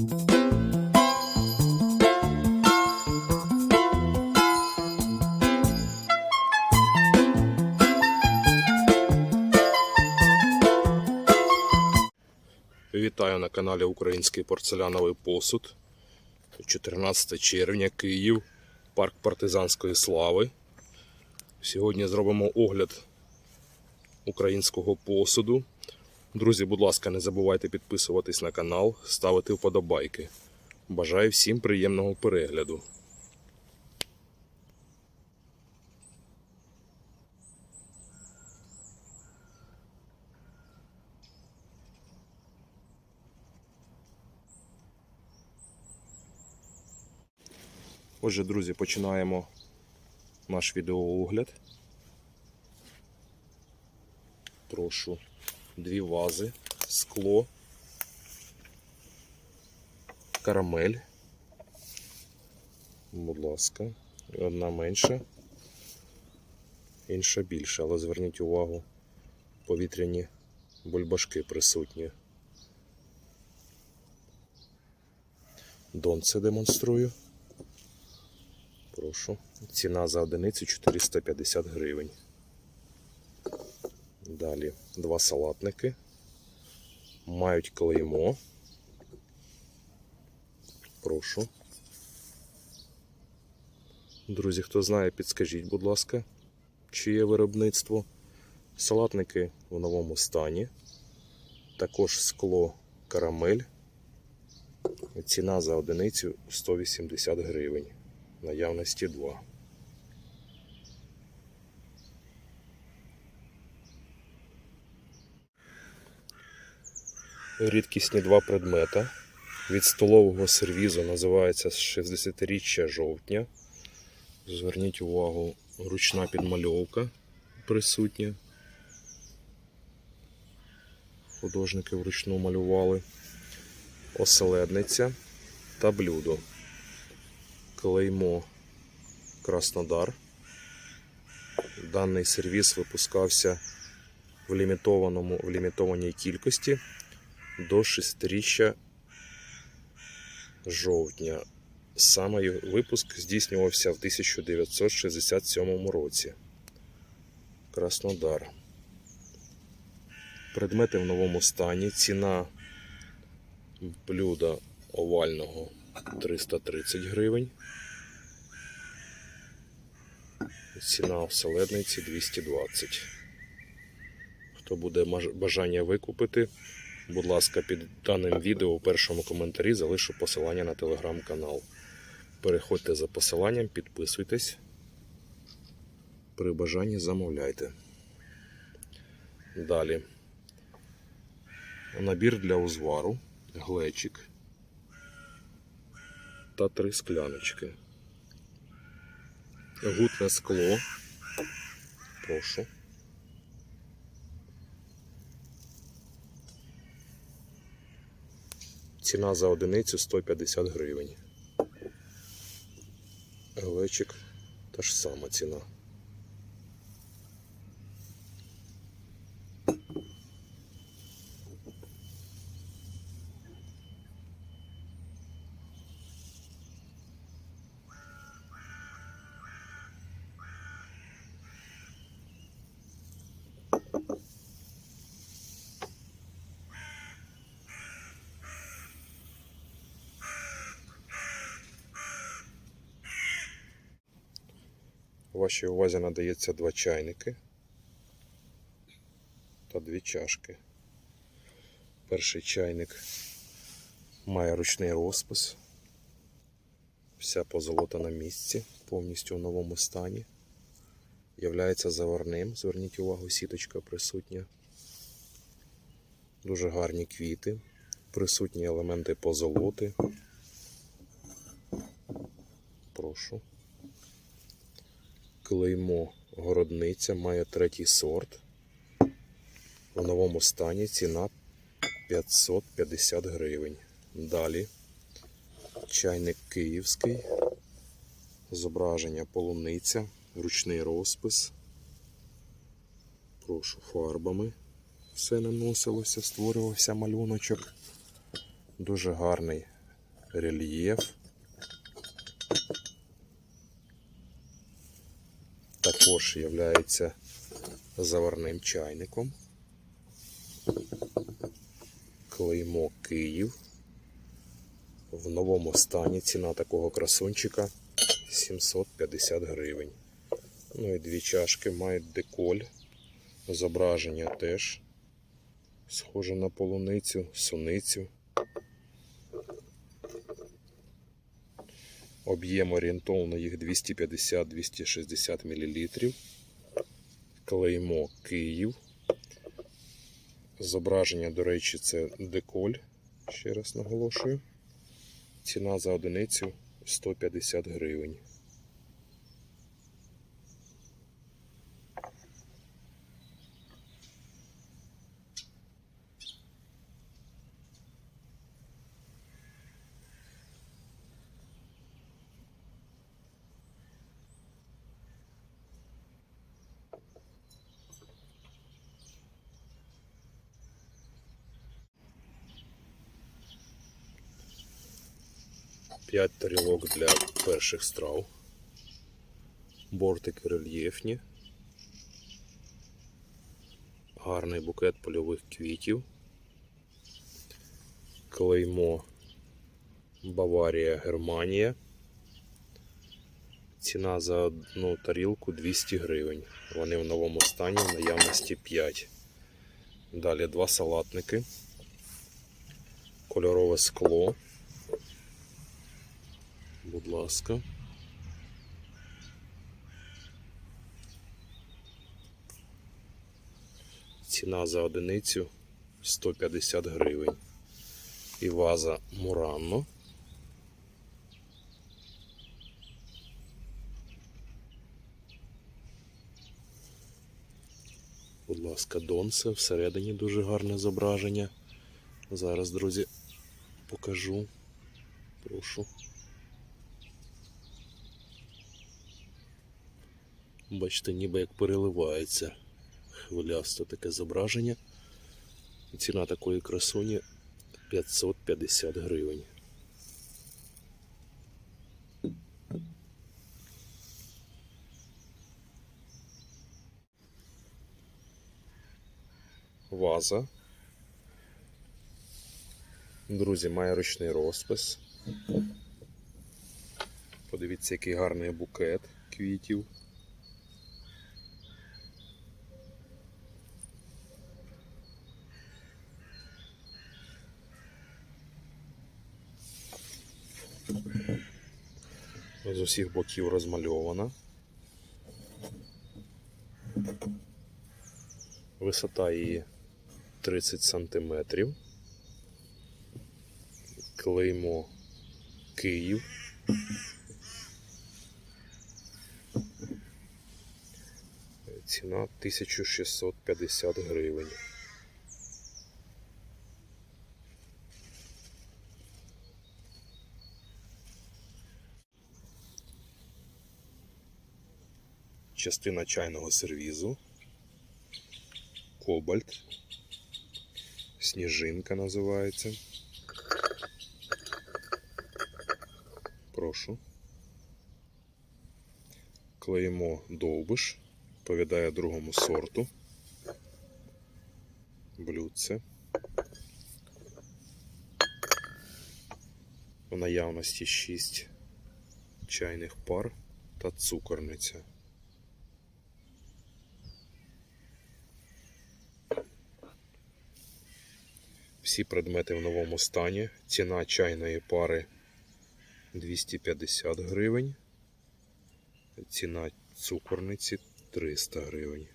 Вітаю на каналі Український порцеляновий посуд. 14 червня, Київ, парк партизанської слави. Сьогодні зробимо огляд українського посуду. Друзі, будь ласка, не забувайте підписуватись на канал, ставити вподобайки. Бажаю всім приємного перегляду. Отже, друзі, починаємо наш відеоогляд. Прошу дві вази, скло, карамель. Будь ласка, одна менша, інша більша, але зверніть увагу, повітряні бульбашки присутні. Донце демонструю. Прошу. Ціна за одиницю 450 гривень. Далі два салатники. Мають клеймо. Прошу. Друзі, хто знає, підскажіть, будь ласка, чиє виробництво. Салатники в новому стані. Також скло карамель. Ціна за одиницю 180 гривень наявності 2. Рідкісні два предмета. Від столового сервізу називається 60-річчя жовтня. Зверніть увагу, ручна підмальовка присутня. Художники вручну малювали. Оселедниця та блюдо клеймо Краснодар. Даний сервіс випускався в лімітованому, в лімітованій кількості до 6-річчя жовтня. Саме випуск здійснювався в 1967 році. Краснодар. Предмети в новому стані. Ціна блюда овального 330 гривень. Ціна в селедниці 220. Хто буде бажання викупити, будь ласка, під даним відео у першому коментарі залишу посилання на телеграм-канал. Переходьте за посиланням, підписуйтесь. При бажанні замовляйте. Далі. Набір для узвару, глечик та три скляночки. Гутне скло. Прошу. Ціна за одиницю 150 гривень. Глечик та ж сама ціна. Вашій увазі надається два чайники та дві чашки. Перший чайник має ручний розпис. Вся позолота на місці, повністю в новому стані. Являється заварним. Зверніть увагу, сіточка присутня. Дуже гарні квіти, присутні елементи позолоти. Прошу. Клеймо городниця має третій сорт. У новому стані ціна 550 гривень. Далі чайник київський, зображення полуниця, ручний розпис. Прошу фарбами. Все наносилося, створювався малюночок. Дуже гарний рельєф. Також є заварним чайником. Клеймо Київ. В новому стані ціна такого красунчика 750 гривень. Ну і дві чашки мають деколь. Зображення теж схоже на полуницю, суницю. Об'єм орієнтовно їх 250-260 мл. Клеймо Київ. Зображення, до речі, це деколь. Ще раз наголошую. Ціна за одиницю 150 гривень. П'ять тарілок для перших страв. Бортики рельєфні. Гарний букет польових квітів. Клеймо Баварія, Германія. Ціна за одну тарілку 200 гривень. Вони в новому стані в наявності 5. Далі два салатники. Кольорове скло. Будь ласка. Ціна за одиницю 150 гривень. І ваза Муранно. Будь ласка, Донце. Всередині дуже гарне зображення. Зараз, друзі, покажу. Прошу. Бачите, ніби як переливається хвилясто таке зображення. Ціна такої красуні 550 гривень. Ваза. Друзі, має ручний розпис. Подивіться, який гарний букет квітів. З усіх боків розмальована. Висота її 30 сантиметрів. Клеймо Київ. Ціна 1650 гривень. Частина чайного сервізу, кобальт, сніжинка називається. Прошу. Клеїмо довбиш, повідає другому сорту. Блюдце. У наявності 6 чайних пар та цукорниця. Всі предмети в новому стані. Ціна чайної пари 250 гривень. Ціна цукорниці 300 гривень.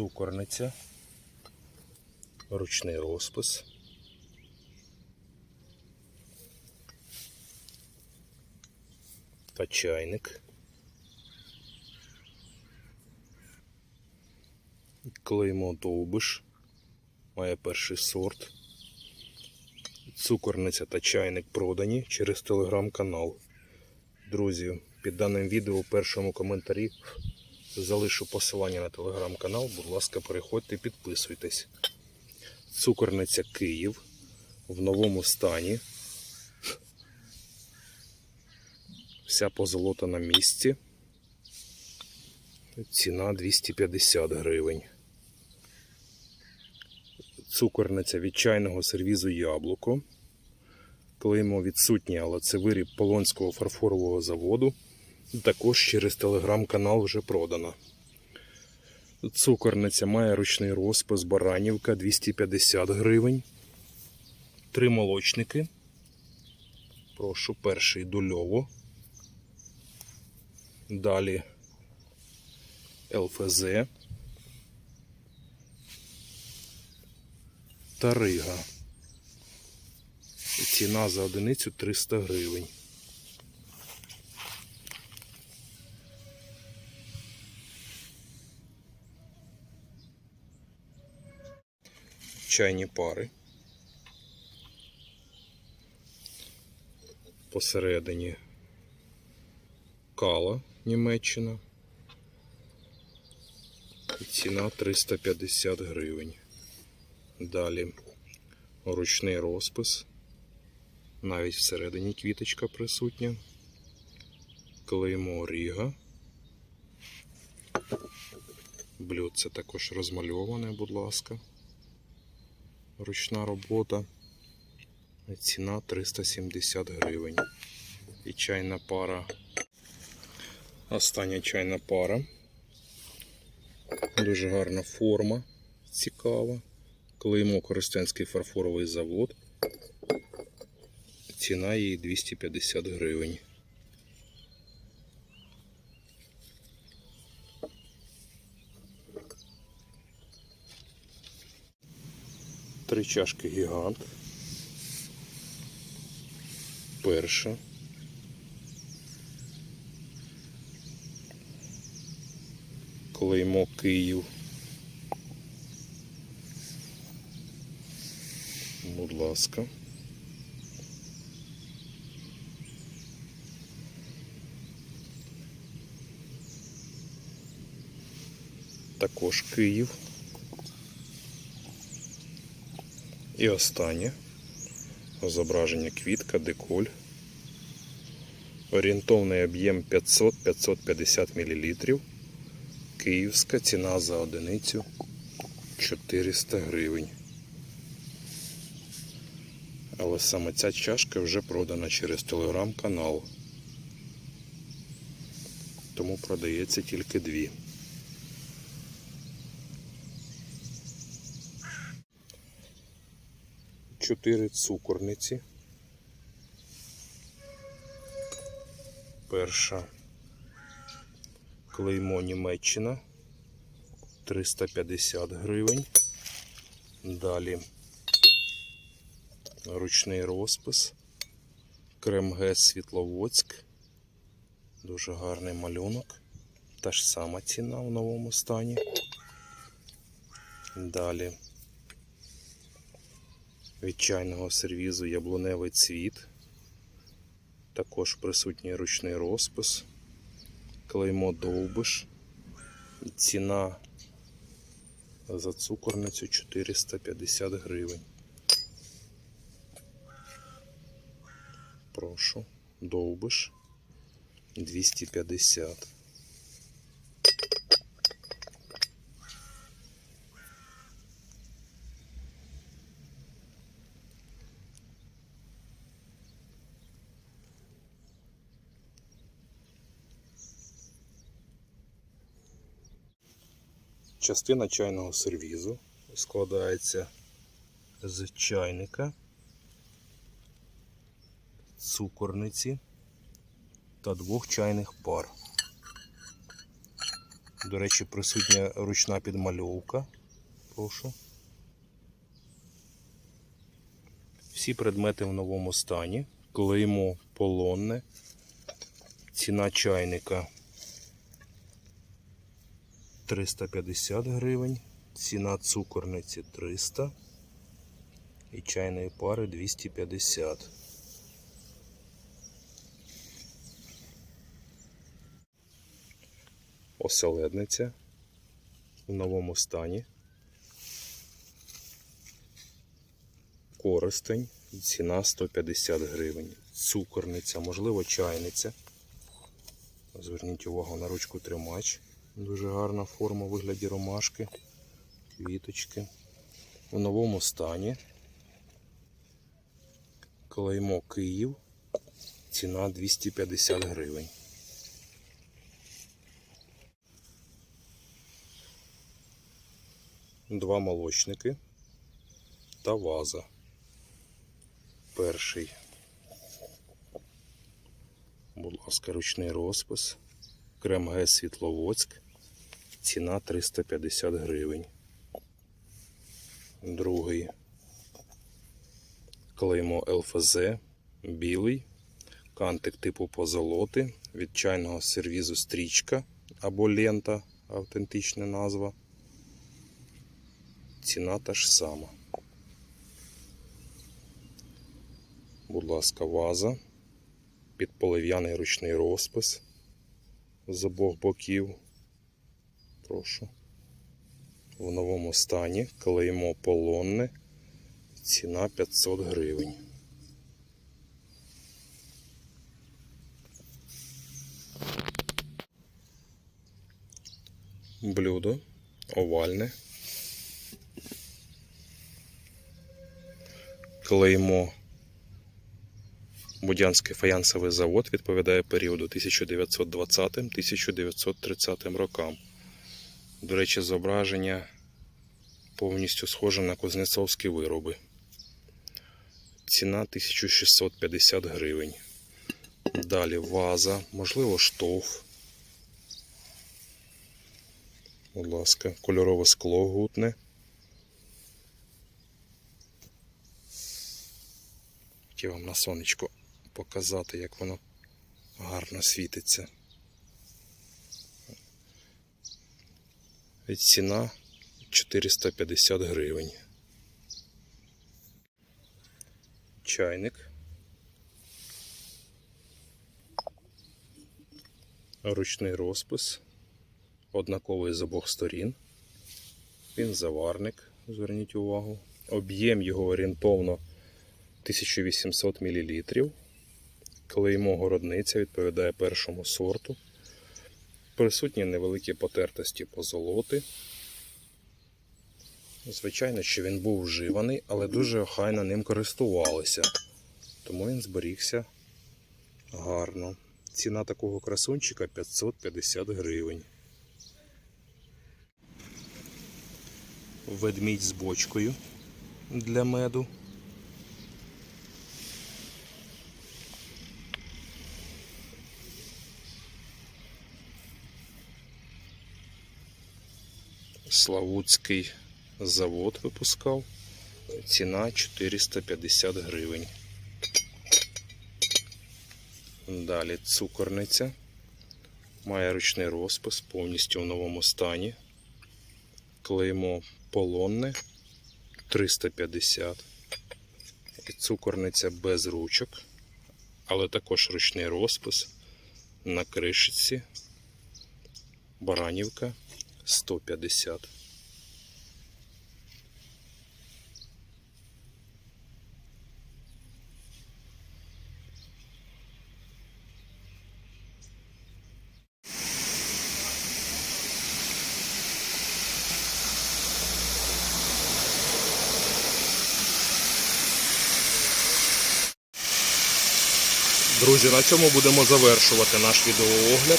Цукорниця, ручний розпис. Та чайник. Клеймо довбиш. Має перший сорт. Цукорниця та чайник продані через телеграм-канал. Друзі, під даним відео у першому коментарі залишу посилання на телеграм-канал. Будь ласка, переходьте, підписуйтесь. Цукорниця Київ в новому стані. Вся позолота на місці. Ціна 250 гривень. Цукорниця від чайного сервізу Яблуко. Клеймо відсутнє, але це виріб Полонського фарфорового заводу. Також через телеграм-канал вже продано. Цукорниця має ручний розпис Баранівка 250 гривень. Три молочники. Прошу, перший дульово. Далі ЛФЗ. Та Рига. Ціна за одиницю 300 гривень. Чайні пари. Посередині Кала Німеччина. І Ціна 350 гривень. Далі ручний розпис. Навіть всередині квіточка присутня. Клеймо Ріга. Блюдце також розмальоване, будь ласка. Ручна робота. Ціна 370 гривень. І чайна пара. Остання чайна пара. Дуже гарна форма. Цікава. Клеймо Коростенський фарфоровий завод. Ціна її 250 гривень. Три чашки гігант. Перша. Клеймо Київ. Будь ласка. Також Київ. І останнє зображення квітка, деколь. Орієнтовний об'єм 500-550 мл. Київська ціна за одиницю 400 гривень. Але саме ця чашка вже продана через телеграм-канал. Тому продається тільки дві. Чотири цукорниці. Перша клеймо Німеччина 350 гривень. Далі ручний розпис. Кремгес Світловодськ. Дуже гарний малюнок. Та ж сама ціна в новому стані. Далі від чайного сервізу яблуневий цвіт. Також присутній ручний розпис. Клеймо довбиш. Ціна за цукорницю 450 гривень. Прошу, довбиш 250. Частина чайного сервізу складається з чайника, цукорниці та двох чайних пар. До речі, присутня ручна підмальовка. Прошу. Всі предмети в новому стані. Клеймо полонне. Ціна чайника 350 гривень. Ціна цукорниці 300 і чайної пари 250. Оселедниця в новому стані. Користень, ціна 150 гривень. Цукорниця, можливо, чайниця. Зверніть увагу на ручку тримач. Дуже гарна форма у вигляді ромашки, квіточки. В новому стані. Клеймо Київ. Ціна 250 гривень. Два молочники та ваза. Перший. Будь ласка, ручний розпис. Крем Г Світловодськ. Ціна 350 гривень. Другий. Клеймо ЛФЗ. Білий. Кантик типу позолоти. Від чайного сервізу стрічка або лента. Автентична назва. Ціна та ж сама. Будь ласка, ваза. Під полив'яний ручний розпис з обох боків. Прошу. В новому стані клеймо полонне. Ціна 500 гривень. Блюдо овальне. Клеймо Будянський фаянсовий завод відповідає періоду 1920-1930 рокам. До речі, зображення повністю схоже на кузнецовські вироби. Ціна 1650 гривень. Далі ваза, можливо, штовх. Будь ласка, кольорове скло гутне. Хотів вам на сонечко показати, як воно гарно світиться. Ціна 450 гривень. Чайник. Ручний розпис. Однаковий з обох сторін. Він заварник, зверніть увагу. Об'єм його орієнтовно 1800 мл. Клеймо городниця відповідає першому сорту. Присутні невеликі потертості позолоти. Звичайно, що він був вживаний, але дуже охайно ним користувалися. Тому він зберігся гарно. Ціна такого красунчика 550 гривень. Ведмідь з бочкою для меду. Славутський завод випускав. Ціна 450 гривень. Далі цукорниця. Має ручний розпис, повністю в новому стані. Клеймо полонне 350. І цукорниця без ручок, але також ручний розпис на кришиці. Баранівка 150. Друзі, на цьому будемо завершувати наш відеоогляд.